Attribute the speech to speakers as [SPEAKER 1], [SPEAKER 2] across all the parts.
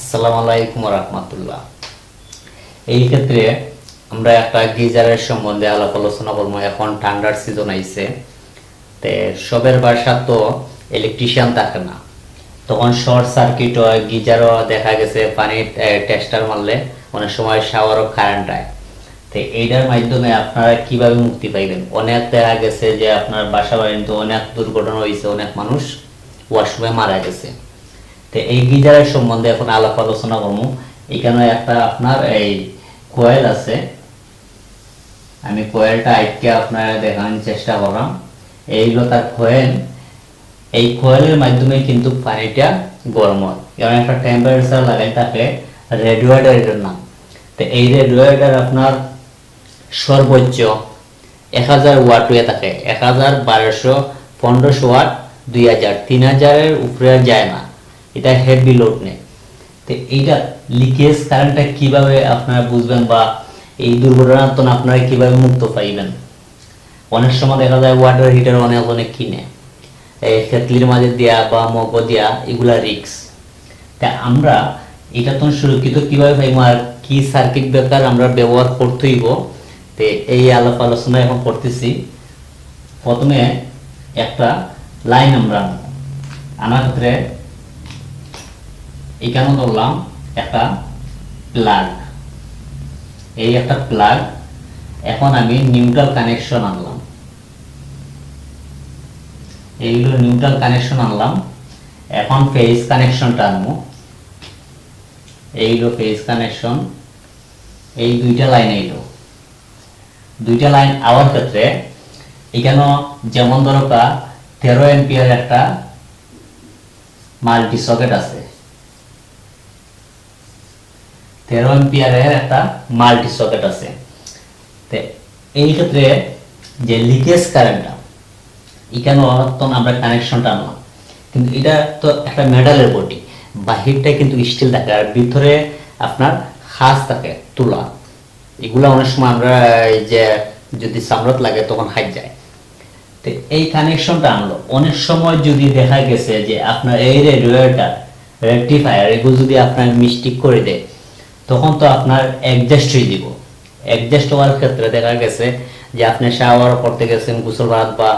[SPEAKER 1] আসসালামু আলাইকুম রহমতুল্লাহ এই ক্ষেত্রে আমরা একটা গিজারের সম্বন্ধে আলাপ আলোচনা করব। এখন ঠান্ডার সিজন আইছে, তে সবের বাসা তো ইলেকট্রিশিয়ান থাকে না। তখন শর্ট সার্কিট হয়, গিজারও দেখা গেছে পানির টেস্টার মারলে অনেক সময় শাওয়ারও কারেন্ট হয় তো এইটার মাধ্যমে আপনারা কীভাবে মুক্তি পাইবেন? অনেক দেখা গেছে যে আপনার বাসা বাড়িতে অনেক দুর্ঘটনা হয়েছে অনেক মানুষ ওয়াশরুমে মারা গেছে। তো এই গিজারের সম্বন্ধে এখন আলাপ আলোচনা করব। এখানে একটা আপনার এই কোয়েল আছে। আমি কোয়েলটা আজকে আপনার দেখানোর চেষ্টা করলাম। এইগুলো তার কোয়েল এই কোয়েলের মাধ্যমে কিন্তু পানিটা গরম হয়। যেমন একটা টেম্পারেচার লাগাই তাকে রেডিওয়েটার এটার নাম। তো এই রেডিওয়েটার আপনার সর্বোচ্চ এক হাজার ওয়াট হয়ে থাকে। এক হাজার বারোশো পনেরোশো ওয়াট, দুই হাজার, তিন হাজারের উপরে যায় না। এটা হেভি লোড নেই তো এইটা লিকেজ কারেন্টটা কীভাবে আপনারা বুঝবেন বা এই দুর্ঘটনার আপনারা কীভাবে মুক্ত পাইবেন? অনেক সময় দেখা যায় ওয়াটার হিটার অনেক অনেক কিনে। এই খেতলির মাঝে দেয়া বা মগ দেয়া, এগুলা রিক্স তা আমরা এটা তো সুরক্ষিত কীভাবে পাইব আর কি সার্কিট ব্রেকার আমরা ব্যবহার করতে হইব? তে এই আলাপ আলোচনা এখন করতেছি। প্রথমে একটা লাইন আমরা। আনার ক্ষেত্রে এখানে ধরলাম একটা প্লাগ এই একটা প্লাগ এখন আমি নিউট্রাল কানেকশন আনলাম। এইগুলো নিউট্রাল কানেকশন আনলাম। এখন ফেজ কানেকশনটা আনব। এইগুলো ফেজ কানেকশন এই দুইটা লাইন এইলো দুইটা লাইন আওয়ার ক্ষেত্রে এখানে যেমন দরকার তেরো এমপিয়ার একটা মাল্টি সকেট আছে। তেরো এমপিয়ারের একটা মাল্টি সকেট আছে। এই ক্ষেত্রে যে লিকেজ কারেন্টটা এখানে তখন আমরা কানেকশনটা আনলাম? কিন্তু এটা তো একটা মেডালের বডি বাহিরটা কিন্তু স্টিল থাকে, আর ভিতরে আপনার হাঁস থাকে, তুলা। এগুলো অনেক সময় আমরা যে যদি সামরত লাগে তখন হাইট যায়। তো এই কানেকশনটা আনলো। অনেক সময় যদি দেখা গেছে যে আপনার এই রেডিওটার রেকটিফায়ার এগুলো যদি আপনার মিস্টেক করে দেয় তখন তো আপনার অ্যাডজাস্ট হয়ে দিব। অ্যাডজাস্ট হওয়ার ক্ষেত্রে দেখা গেছে যে আপনি শাওয়ার করতে গেছেন, গোসল ভাত বা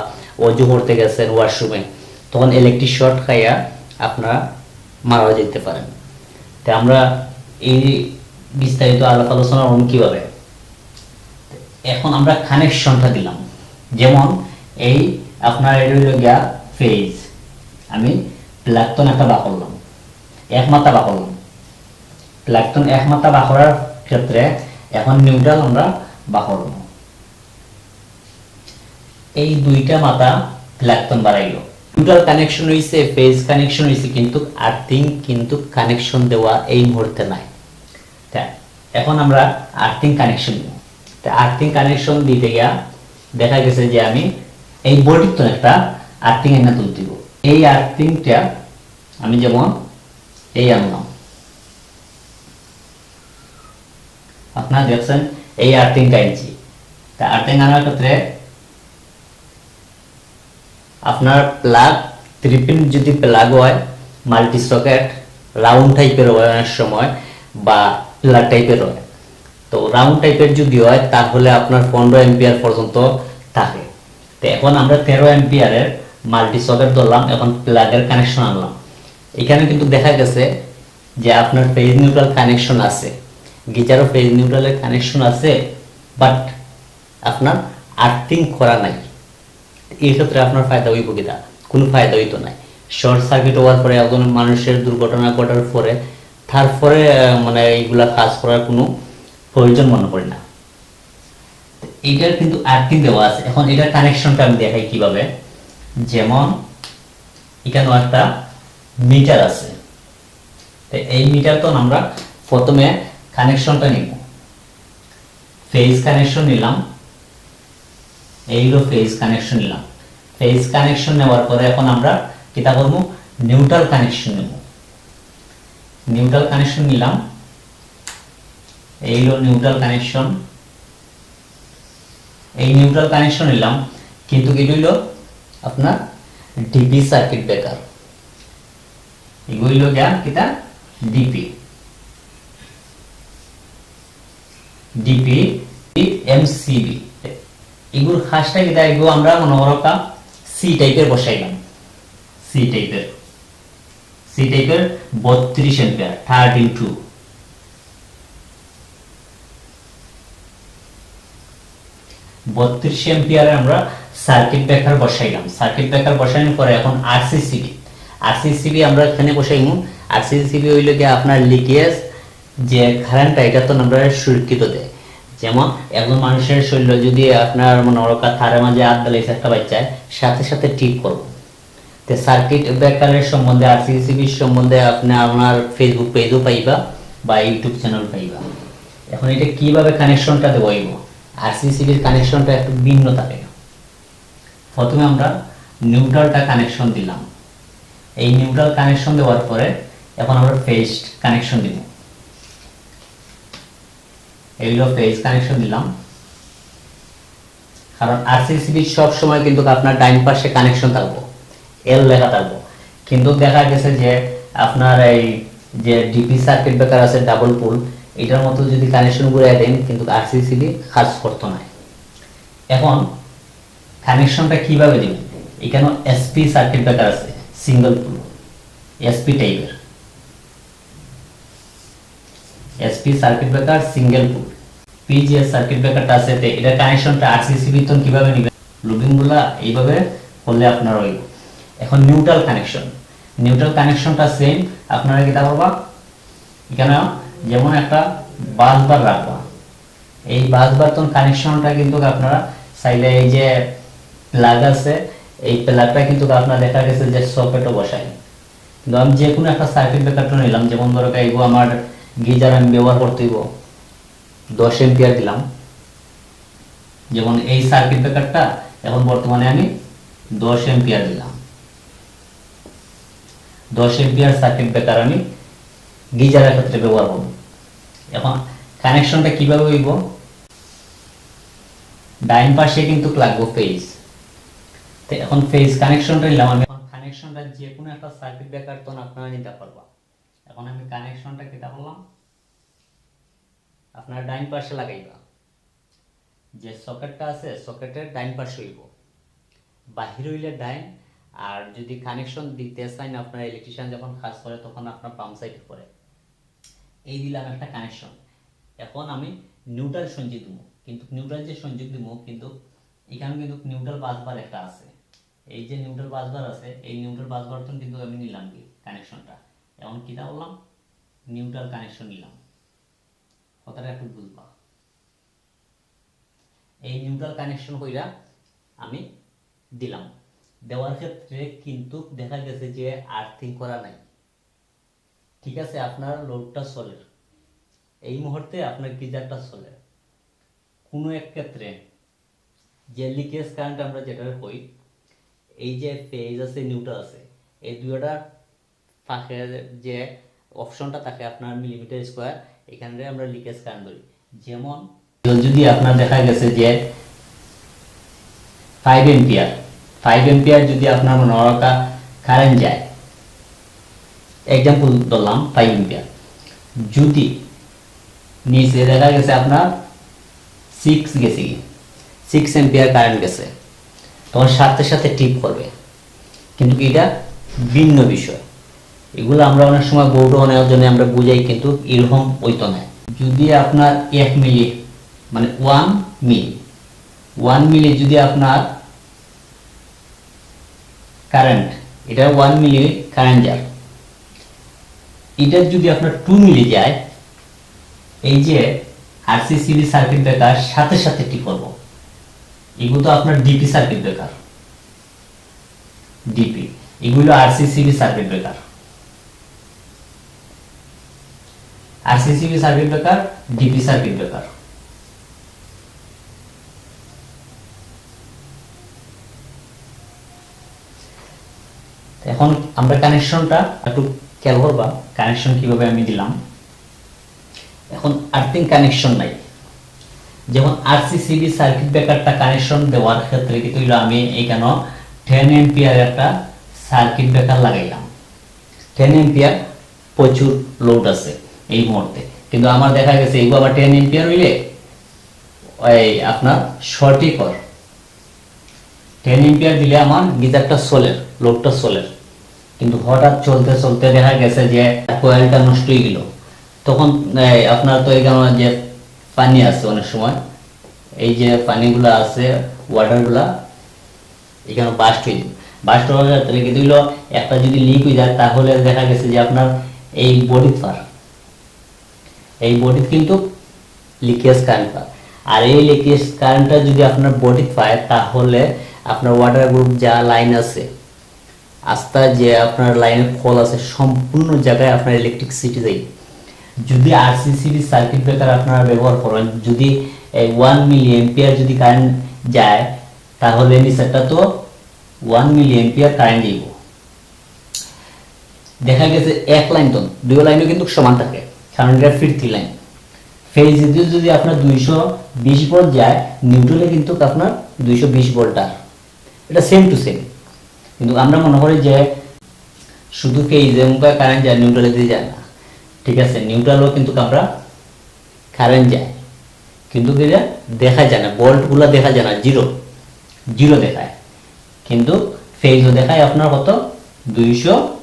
[SPEAKER 1] অজু করতে গেছেন ওয়াশরুমে তখন ইলেকট্রিক শর্ট খাইয়া আপনারা মারা যেতে পারেন। তো আমরা এই বিস্তারিত আলাপ আলোচনা করুন কীভাবে? এখন আমরা কানেকশনটা দিলাম। যেমন এই আপনার এটা ফেজ আমি প্লাগতন একটা বা করলাম এক মাথা বা করলাম প্লাগতন এক মাথা বা করার ক্ষেত্রে এখন নিউট্রাল আমরা বা করব এই দুইটা মাথা প্লাগতন বাড়াইলো। নিউট্রাল কানেকশন হইছে ফেজ কানেকশন হইছে কিন্তু আর্থিং কিন্তু কানেকশন দেওয়া এই মুহূর্তে নাই। এখন আমরা আর্থিং কানেকশন তা আর্থিং কানেকশন দিতে গিয়া দেখা গেছে যে আমি এই বডির তো একটা আর্থিং এনে তুলতে দিব। এই আর্থিংটা আমি যেমন এই আনলাম। আপনারা দেখছেন এই আর্থিংটা আনছি তা আর্থিং আনার ক্ষেত্রে আপনার প্লাগ ত্রিপিন যদি প্লাগ হয় মাল্টি সকেট রাউন্ড টাইপের হয় সময়, বা প্লাগ টাইপের হয়। তো রাউন্ড টাইপের যদি হয়, তাহলে আপনার পনেরো এম্পিয়ার পর্যন্ত থাকে। তো এখন আমরা তেরো এম্পিয়ারের মাল্টি সকেট ধরলাম, এখন প্লাগের কানেকশন আনলাম। এখানে কিন্তু দেখা গেছে যে আপনার ফেজ নিউট্রাল কানেকশন আছে। গিজারও ফেজ নিউট্রালের কানেকশন আছে বাট আপনার আর্থিং করা নাই। এই ক্ষেত্রে আপনার ফায়দা হইব কিনা কোনো ফায়দা হইতো নাই। শর্ট সার্কিট হওয়ার পরে একজন মানুষের দুর্ঘটনা ঘটার পরে, তারপরে মানে এইগুলা কাজ করার কোনো প্রয়োজন মনে করি না। এইটার কিন্তু আর্থিং দেওয়া আছে। এখন এটার কানেকশনটা আমি দেখাই কীভাবে। যেমন, এখানেও একটা মিটার আছে। এই মিটার তো আমরা প্রথমে কানেকশনটা নিব। ফেজ কানেকশন নিলাম। এইগুলো ফেজ কানেকশন নিলাম। ফেজ কানেকশন নেওয়ার পরে এখন আমরা কিতা করব? নিউট্রাল কানেকশন নেব। নিউট্রাল কানেকশন নিলাম। এইগুলো নিউট্রাল কানেকশন এই নিউট্রাল কানেকশন নিলাম। কিন্তু কি হইল? আপনার ডিপি সার্কিট ব্রেকার এগুলো গিয়া কিতা ডিপি ডিপি এমসিবি এগুলো খাসটা কি এগুলো আমরা, মনে করো সি টাইপের বসাইলাম। সি টাইপের সি টাইপের বত্রিশ এম্পিয়ার থার্টিন টু বত্রিশ এম্পিয়ারে আমরা সার্কিট ব্রেকার বসাইলাম। সার্কিট ব্রেকার বসানোর পরে এখন আরসিসিবি আরসিসিবি আমরা এখানে বসাইমু। আরসিসিবি হইল গিয়ে আপনার লিকেজ যে কারেন্টটা এটা তো আমরা সুরক্ষিত দেয়। যেমন, একজন মানুষের শরীর যদি আপনার মনে করো থারে মাঝে হাত দিলে একটা বাচ্চায় সাথে সাথে ঠিক করব। তো সার্কিট ব্রেকারের সম্বন্ধে আরসিসিবির সম্বন্ধে আপনি আপনার ফেসবুক পেজও পাইবা বা ইউটিউব চ্যানেল পাইবা। এখন এটা কীভাবে কানেকশনটা দেবো আরসিসিবির কানেকশনটা একটু ভিন্ন থাকে। প্রথমে আমরা নিউট্রালটা কানেকশন দিলাম। এই নিউট্রাল কানেকশন দেওয়ার পরে এখন আমরা ফেজড কানেকশন দিব। এইগুলো ফেজ কানেকশন দিলাম কারণ আরসিসিবি সব সময় কিন্তু আপনার ডাইন পাশে কানেকশন থাকব এল লেখা থাকব। কিন্তু দেখা গেছে যে আপনার এই যে ডিপি সার্কিট ব্রেকার আছে ডাবল পুল এটার মতো যদি কানেকশন করে দেন, কিন্তু আরসিসিবি কাজ করতো না। এখন কানেকশনটা কীভাবে দিবেন? এখানে এসপি সার্কিট ব্রেকার আছে সিঙ্গেল পুল এসপি টাইপের SP circuit breaker single pole PGS circuit ব্রেকারটা আছে, তে এটা কানেকশনটা আরসিসিবি তো কীভাবে নেবেন লুবিংগুলা এইভাবে করলে আপনার হইব। এখন নিউট্রাল কানেকশন নিউট্রাল কানেকশনটা সেম আপনারা কি করবা? এখানে যেমন একটা বাস বার রাখবা। এই বাস বার্তন কানেকশনটা কিন্তু আপনারা চাইলে এই যে প্লাগ আছে, এই প্লাগটা কিন্তু আপনার দেখা গেছে যে সকেটও বসাই। কিন্তু আমি যে কোনো একটা সার্কিট ব্রেকারটা নিলাম, যেমন ধরো এইগো আমার গিজার আমি ব্যবহার করতে হইব। দশ এম্পিয়ার দিলাম। যেমন এই সার্কিট ব্রেকারটা এখন বর্তমানে আমি দশ এম্পিয়ার দিলাম। দশ এম্পিয়ার সার্কিট ব্রেকার আমি গিজারের ক্ষেত্রে ব্যবহার করব। এখন কানেকশনটা কীভাবে হইব? ডাইন পাশে কিন্তু লাগবো ফেজ তো এখন ফেজ কানেকশনটা নিলাম আমি। এখন কানেকশনটা যে কোনো একটা সার্কিট ব্রেকার তো আপনারা নিতে পারবা। এখন আমি কানেকশনটা কেটে করলাম? আপনার ডাইন পাশে লাগাইবা। যে সকেটটা আছে, সকেটের ডাইন পাশে হইব। বাহির হইলে ডাইন, আর যদি কানেকশন দিতে চান, আপনার ইলেকট্রিশিয়ান যখন কাজ করে, তখন আপনার পাম্প সাইড করে এই দিলাম একটা কানেকশন। এখন আমি নিউট্রাল সংযোগ দিব। কিন্তু নিউট্রাল যে সংযোগ দিব, কিন্তু এখানে কিন্তু নিউট্রাল বাসবার একটা আছে। এই যে নিউট্রাল বাসবার আছে, এই নিউট্রাল বাসবার কিন্তু আমি নিলাম কানেকশনটা। এখন কিটা বললাম, নিউট্রাল কানেকশন নিলাম। কথাটা একটু বুঝবা। এই নিউট্রাল কানেকশন কইরা আমি দিলাম। দেওয়ার ক্ষেত্রে কিন্তু দেখা গেছে যে আর্থিং করা নাই। ঠিক আছে, আপনার লোডটা চলে। এই মুহূর্তে আপনার গিজারটা চলে। কোনো এক ক্ষেত্রে যে লিকেজ কারেন্ট আমরা যেটা কই, এই যে ফেজ আছে নিউট্রাল আছে, এই দুইটার ফাঁকে যে অপশনটা থাকে আপনার মিলিমিটার স্কোয়ার এখানে আমরা লিকেজ কারেন্ট ধরি। যেমন, যদি আপনার দেখা গেছে যে ফাইভ এম্পিয়ার ফাইভ এম্পিয়ার যদি আপনার হয় কারেন্ট যায় এক্সাম্পল ধরলাম ফাইভ এম্পিয়ার যদি নিচে দেখা গেছে আপনার সিক্স গেছে কি? সিক্স এম্পিয়ার কারেন্ট গেছে। তখন সাথে সাথে টিপ করবে। কিন্তু এটা ভিন্ন বিষয়। এগুলো আমরা অনেক সময় বোর্ড নেওয়ার জন্য আমরা বুঝাই, কিন্তু এরকম হইতো না। যদি আপনার এক মিলি মানে ওয়ান মিলি ওয়ান মিলি যদি আপনার কারেন্ট এটা ওয়ান মিলি কারেন্ট যায় এটা যদি আপনার টু মিলি যায়, এই যে আরসিসিবি সার্কিট ব্রেকার সাথে সাথে কি করব। এগুলো তো আপনার ডিপি সার্কিট ব্রেকার ডিপি এগুলো RCCB circuit breaker RCCB circuit breaker DP circuit breaker এখন আমরা কানেকশনটা একটু খেয়াল করবা কানেকশন কীভাবে আমি দিলাম। এখন আর্থিং কানেকশন নাই। যেমন আরসিসিবি সার্কিট ব্রেকারটা কানেকশন দেওয়ার ক্ষেত্রে কিন্তু আমি এখানে টেন এম্পিয়ার একটা সার্কিট ব্রেকার লাগাইলাম। টেন এম্পিয়ার প্রচুর লোড আছে। এই মুহূর্তে। কিন্তু আমার দেখা গেছে এগুলো আবার টেন এম্পিয়ার হইলে ওই আপনার শর্টই কর টেন এম্পিয়ার দিলে আমার গিজারটা সোলের লোডটা সোলের কিন্তু হঠাৎ চলতে চলতে দেখা গেছে যে কয়েলটা নষ্ট হয়ে গেল। তখন এই, আপনার তো এখানে যে পানি আছে অনেক সময় এই যে পানিগুলো আছে ওয়াটারগুলা এখানে বাস্ট হয়ে যাবে। বাস্ট হওয়ার ক্ষেত্রে কিন্তু একটা যদি লিক হয়ে যায় তাহলে দেখা গেছে যে আপনার এই বডি পার এই বডি কিন্তু লিকেজ কারেন্ট পায়। আর এই লিকেজ কারেন্টটা যদি আপনার বডি পায়, তাহলে আপনার ওয়াটার গ্রুপ যা লাইন আছে, আস্তা যে আপনার লাইনের ফল আছে, সম্পূর্ণ জায়গায় আপনার ইলেকট্রিসিটি যাই যদি আরসিসিবি সার্কিট ব্রেকার আপনারা ব্যবহার করেন, যদি ওয়ান মিলি এম্পিয়ার যদি কারেন্ট যায়, তাহলে নিচেরটা তো ওয়ান মিলি এম্পিয়ার কারেন্ট দিব। দেখা গেছে এক লাইন তো দুই লাইনও কিন্তু সমান থাকে। কারণ এটা ফিরতি লাইন ফেজ যদি আপনার দুইশো বিশ ভোল্ট যায় নিউট্রালে কিন্তু আপনার দুইশো বিশ ভোল্টার এটা সেম টু সেম কিন্তু আমরা মনে করি যে শুধু ফেজে মুখে কারেন্ট যায় নিউট্রালে দিয়ে যায় না। ঠিক আছে নিউট্রালও কিন্তু আমরা কারেন্ট যায়। কিন্তু কি? দেখা যায় না। ভোল্টগুলো দেখা যায় না। জিরো জিরো দেখায়। কিন্তু ফেজও দেখায় আপনার কত? দুইশো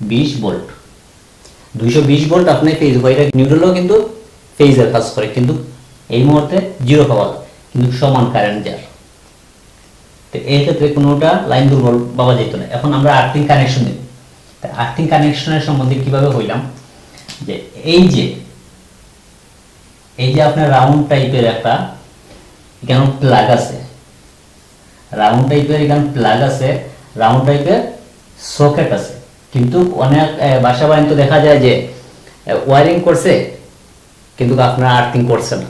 [SPEAKER 1] বিশ ভোল্ট দুইশো বিশ ভোল্ট আপনি ফেজ নিউট্রালও কিন্তু ফেজের কাজ করে, কিন্তু এই মুহূর্তে জিরো কিন্তু সমান কারেন্ট যার তো এই ক্ষেত্রে কোনোটা লাইন দুর্বল পাওয়া যেত না। এখন আমরা আর্থিং কানেকশন দেব আর্থিং কানেকশনের সম্বন্ধে কীভাবে হইলাম? যে এই যে এই যে আপনার রাউন্ড টাইপের একটা এখানে প্লাগ আছে। রাউন্ড টাইপের এখানে প্লাগ আছে রাউন্ড টাইপের সকেট আছে। কিন্তু অনেক বাসা বাড়ি তো দেখা যায় যে ওয়ারিং করছে, কিন্তু আপনার আর্থিং করছে না।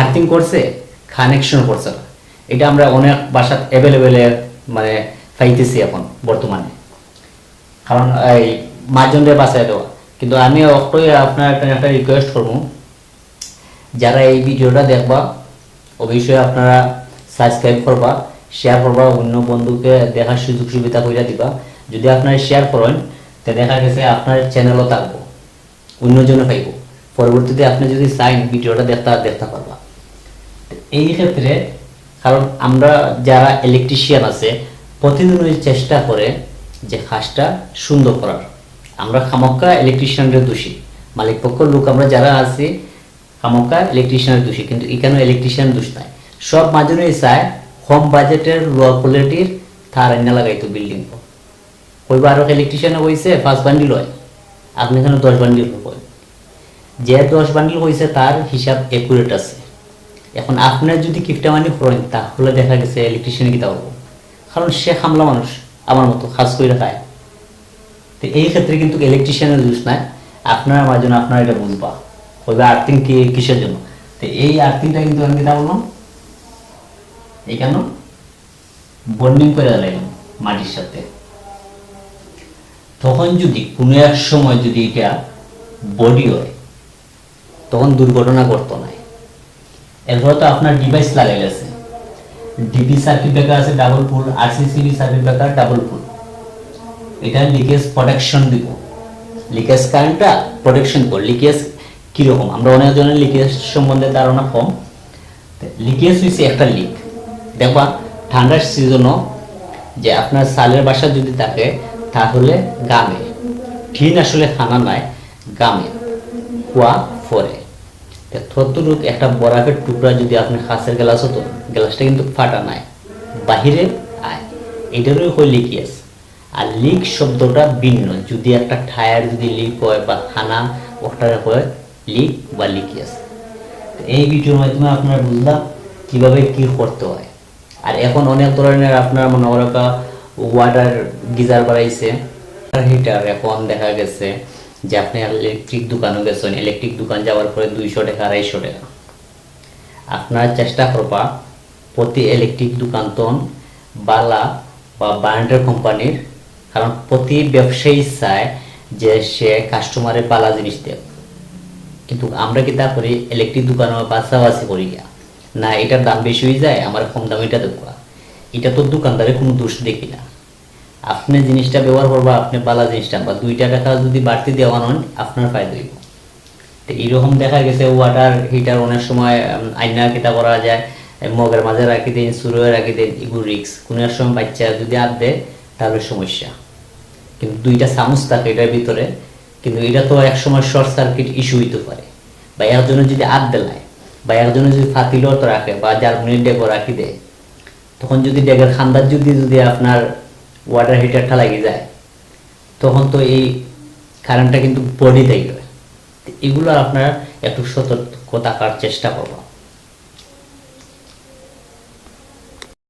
[SPEAKER 1] আর্থিং করছে কানেকশন করছে না। এটা আমরা অনেক বাসা অ্যাভেলেবেলে মানে পাইতেছি এখন, বর্তমানে। কারণ, এই মাঝজনরে বাঁচায় দেওয়া। কিন্তু আমি অবশ্যই আপনার একটা একটা রিকোয়েস্ট করব। যারা এই ভিডিওটা দেখবা, অবশ্যই আপনারা সাবস্ক্রাইব করবা শেয়ার করবা, অন্য বন্ধুকে দেখার সুযোগ সুবিধা করে দিবা। যদি আপনারা শেয়ার করেন তো দেখা গেছে আপনার চ্যানেলও থাকব অন্যজনে পাইব। পরবর্তীতে আপনি যদি চাইন ভিডিওটা দেখতে দেখতে পারবা। এই ক্ষেত্রে, কারণ আমরা যারা ইলেকট্রিশিয়ান আছে প্রতিদিনই চেষ্টা করে যে কাজটা সুন্দর করার। আমরা খামক্কা ইলেকট্রিশিয়ানদের দোষী। মালিক পক্ষ লোক আমরা যারা আছি, খামক্কা ইলেকট্রিশিয়ানের দোষী, কিন্তু এখানেও ইলেকট্রিশিয়ান দোষ নাই। সব মাজনেই চায়, কম বাজেটের লো কোয়ালিটির তার আইনা লাগাইতো বিল্ডিং ওই বারো ইলেকট্রিশিয়ানে হয়েছে পাঁচ বান্ডিল হয়। আপনি এখানে দশ বান্ডিল হয় যে দশ বান্ডিল হয়েছে তার হিসাব একুরেট আছে। এখন আপনার যদি কিফটা মানি করেন, তাহলে দেখা গেছে ইলেকট্রিশিয়ান কিতা করব? কারণ সে হামলা মানুষ, আমার মতো, খাস করে খায়। তো এই ক্ষেত্রে কিন্তু ইলেকট্রিশিয়ানের দোষ নাই। আপনার আমার জন্য, আপনার এটা বুঝবা। ওইবে আর্থিং কি, কিসের জন্য? তো এই আর্থিংটা কিন্তু আমি কিতা বললাম এই কেন? বন্ডিং করে দিলাম মাটির সাথে। তখন যদি কোনো এক সময় যদি এটা বডি হয়, তখন দুর্ঘটনা ঘটতো না। এরপর তো আপনার ডিভাইস লাগাই আছে ডিপি সার্কিট ব্রেকার আছে double pole RCCB circuit breaker double pole এটা লিকেজ প্রোটেকশন দিব। লিকেজ কারেন্টটা প্রোটেকশন কর। লিকেজ কীরকম? আমরা অনেক জনের লিকেজ সম্বন্ধে ধারণা কম। লিকেজ হয়েছে একটা লিক দেখবা, ঠান্ডার সিজনও যে আপনার সালের বাসা যদি থাকে তাহলে গামে। ঠিন আসলে খানা নাই, গামে। কুয়া ফরে। ততটুক একটা বরফের টুকরা যদি আপনি কাঁচের গ্লাস হতো, গ্লাসটা কিন্তু ফাটা নাই। বাহিরে আয়। এটারও হয় লিকিয়াস আর লিক শব্দটা ভিন্ন। যদি একটা টায়ার যদি লিক হয় বা খানা ওটার হয় লিক বা লিকিয়াস এই ভিডিওর মাধ্যমে আপনারা বুঝলাম কীভাবে কি করতে হয়। আর এখন অনেক ধরনের আপনার মনে করো ওয়াটার গিজার বাড়াইছে হিটার এখন দেখা গেছে যে আপনি ইলেকট্রিক দোকানে গেছেন। ইলেকট্রিক দোকান যাওয়ার পরে দুইশো টাকা, আড়াইশো টাকা। আপনার চেষ্টা করবা প্রতি ইলেকট্রিক দোকান তন বালা বা ব্র্যান্ডের কোম্পানির, কারণ প্রতি ব্যবসায়ী চায় যে সে কাস্টমারের বালা জিনিস দেয় কিন্তু আমরা কি তা করি? ইলেকট্রিক দোকানে বাছাবাছি করি না, এটার দাম বেশি হয়ে যায়, আমার কম দাম এটা দেখবা এটা তো দোকানদারের কোনো দোষ দেখি না। আপনি জিনিসটা ব্যবহার করবা, আপনি বালা জিনিসটা বা দুইটা টাকা যদি বাড়তি দেওয়া নন আপনার ফায়দা হইব। তো এইরকম দেখা গেছে ওয়াটার হিটার অনেক সময় আইনা কিতা করা যায় মগের মাঝে রাখি দিন সুরয়ে রাখি দিন, এগুলো রিক্স কোনো এক সময় বাচ্চা যদি হাত দেয়, তাহলে সমস্যা। কিন্তু দুইটা চামচ থাকে এটার ভিতরে, কিন্তু এটা তো এক সময় শর্ট সার্কিট ইস্যু হইতে পারে। বা একজনে যদি হাত দেলায় বা একজনে যদি ফাতিলত রাখে বা জার্মানির ডেকো রাখি দেয় তখন যদি ডেকের খান্দার যদি যদি আপনার ওয়াটার হিটারটা লাগিয়ে যায়, তখন তো এই কারেন্টটা কিন্তু বডি থেকে এগুলো আপনার একটু সতর্ক থাকার চেষ্টা করব।